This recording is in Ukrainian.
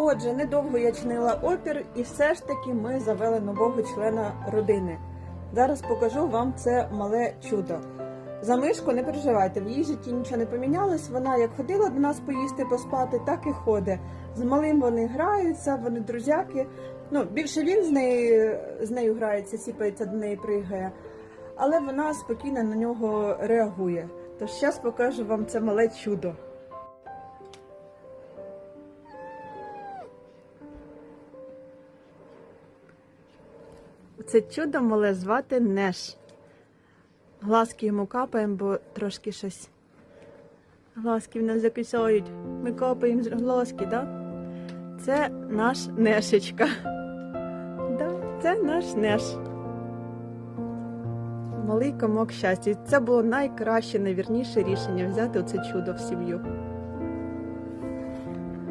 Отже, недовго я чинила опір, і все ж таки ми завели нового члена родини. Зараз покажу вам це мале чудо. За мишку не переживайте, в її житті нічого не помінялось. Вона як ходила до нас поїсти, поспати, так і ходить. З малим вони граються, вони друзяки. Ну, більше він з нею, з нею грається, сіпається до неї, пригає. Але вона спокійно на нього реагує. Тож зараз покажу вам це мале чудо. Це чудо мале звати Неш. Глазки йому капаємо, бо трошки щось. Глазки в нас закисають. Ми капаємо з глазки, да? Це наш Нешечка. Да, це наш Неш. Малий комок щастя. Це було найкраще, найвірніше рішення взяти оце чудо в сім'ю.